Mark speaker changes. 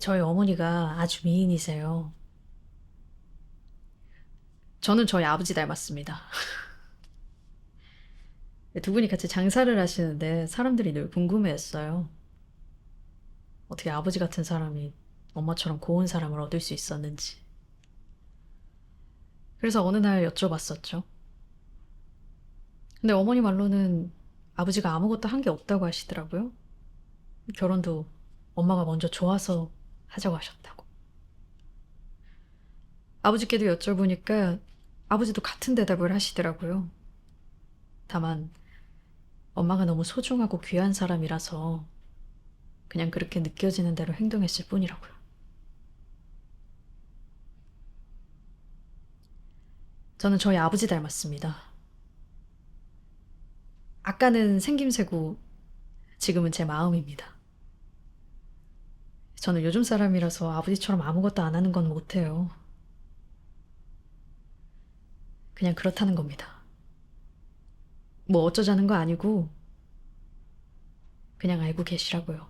Speaker 1: 저희 어머니가 아주 미인이세요. 저는 저희 아버지 닮았습니다. 두 분이 같이 장사를 하시는데 사람들이 늘 궁금해했어요. 어떻게 아버지 같은 사람이 엄마처럼 고운 사람을 얻을 수 있었는지. 그래서 어느 날 여쭤봤었죠. 근데 어머니 말로는 아버지가 아무것도 한 게 없다고 하시더라고요. 결혼도 엄마가 먼저 좋아서 하자고 하셨다고. 아버지께도 여쭤보니까 아버지도 같은 대답을 하시더라고요. 다만 엄마가 너무 소중하고 귀한 사람이라서 그냥 그렇게 느껴지는 대로 행동했을 뿐이라고요. 저는 저희 아버지 닮았습니다. 아까는 생김새고 지금은 제 마음입니다. 저는 요즘 사람이라서 아버지처럼 아무것도 안 하는 건 못해요. 그냥 그렇다는 겁니다. 뭐 어쩌자는 거 아니고 그냥 알고 계시라고요.